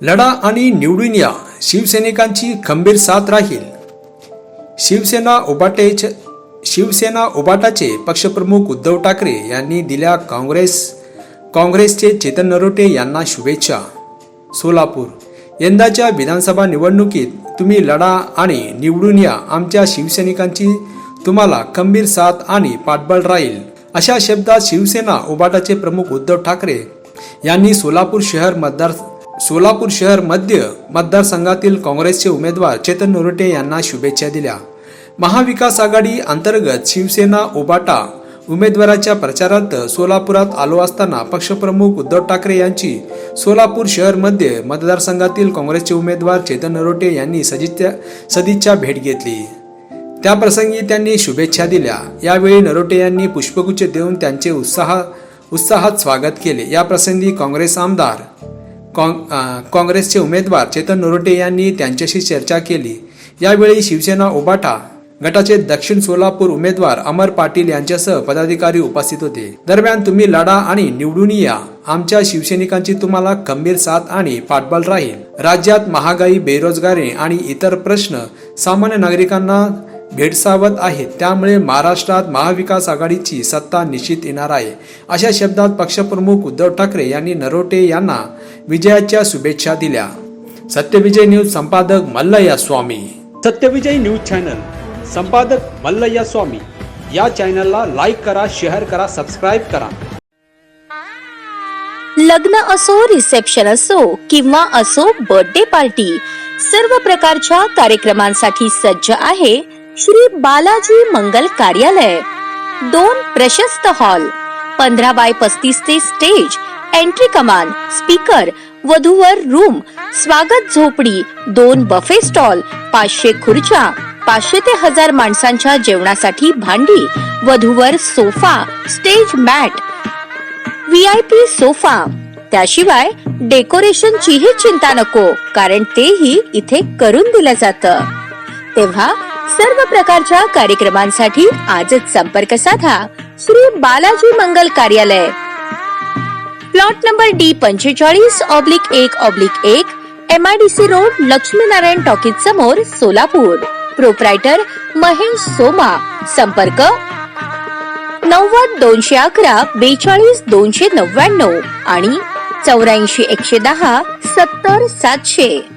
लढा आणि निवडून या. शिवसैनिकांची खंबीर साथ राहील. शिवसेना उबाटेच शिवसेना उबाटाचे पक्षप्रमुख उद्धव ठाकरे यांनी दिल्या काँग्रेस काँग्रेसचे चेतन नरोटे यांना शुभेच्छा. सोलापूर यंदाच्या विधानसभा निवडणुकीत तुम्ही लढा आणि निवडून या. आमच्या शिवसैनिकांची तुम्हाला खंबीर साथ आणि पाठबळ राहील. अशा शब्दात शिवसेना उबाटाचे प्रमुख उद्धव ठाकरे यांनी सोलापूर शहर मतदार सोलापूर शहर मध्य मतदारसंघातील काँग्रेसचे उमेदवार चेतन नरोटे यांना शुभेच्छा दिल्या. महाविकास आघाडी अंतर्गत शिवसेना ओबाटा उमेदवाराच्या प्रचारार्थ सोलापुरात आलो असताना पक्षप्रमुख उद्धव ठाकरे यांची सोलापूर शहरमध्ये मतदारसंघातील काँग्रेसचे उमेदवार चेतन नरोटे यांनी सदिच्छा सदिच्छा भेट घेतली. त्याप्रसंगी त्यांनी शुभेच्छा दिल्या. यावेळी नरोटे यांनी पुष्पगुच्छ देऊन त्यांचे उत्साह उत्साहात स्वागत केले. या प्रसंगी काँग्रेस आमदार काँग्रेसचे उमेदवार चेतन नरोटे यांनी त्यांच्याशी चर्चा केली. यावेळी शिवसेना ओबाटा गटाचे दक्षिण सोलापूर उमेदवार अमर पाटील यांच्यासह पदाधिकारी उपस्थित होते. दरम्यान तुम्ही लढा आणि निवडून या. आमच्या शिवसैनिकांची तुम्हाला खंबीर साथ आणि पाठबळ राहील. राज्यात महागाई बेरोजगारी आणि इतर प्रश्न सामान्य नागरिकांना भेडसावत आहेत त्यामुळे महाराष्ट्रात महाविकास आघाडीची सत्ता निश्चित येणार आहे. अशा शब्दात पक्षप्रमुख उद्धव ठाकरे यांनी नरोटे यांना विजयाच्या शुभेच्छा दिल्या. सत्यविजय न्यूज संपादक मल्लया स्वामी. सत्यविजय न्यूज चॅनल संपादक मल्लय्या स्वामी. या चॅनलला लाईक करा शेअर करा सबस्क्राईब करा. लग्न असो रिसेप्शन असो किंवा असो बर्थडे पार्टी सर्व प्रकारच्या कार्यक्रमांसाठी सज्ज आहे श्री बालाजी मंगल कार्यालय दोन प्रशस्त हॉल पंधरा बाय पस्तीस ते स्टेज एंट्री कमान स्पीकर वधूवर रूम स्वागत झोपडी दोन बफे स्टॉल पाचशे खुर्च्या पाचशे ते हजार माणसांच्या जेवणासाठी भांडी वधूवर sofa stage mat V P sofa. त्याशिवाय डेकोरेशनचीही चिंता नको कारण तेही इथे करून दिलं जातं. तेव्हा सर्व प्रकारच्या कार्यक्रमांसाठी आजच संपर्क साधा. Shri Balaji Mangal Karyalay. Plot number D पंचेचाळीस ऑब्लिक एक ऑब्लिक एक M I D C road Laxminarayan talkies समोर सोलापूर. प्रोप्रायटर महेश सोमा. संपर्क नव्वद दोनशे अकरा बेचाळीस दोनशे नव्याण्णव आणि चौऱ्याऐंशी एकशे दहा सत्तर सातशे.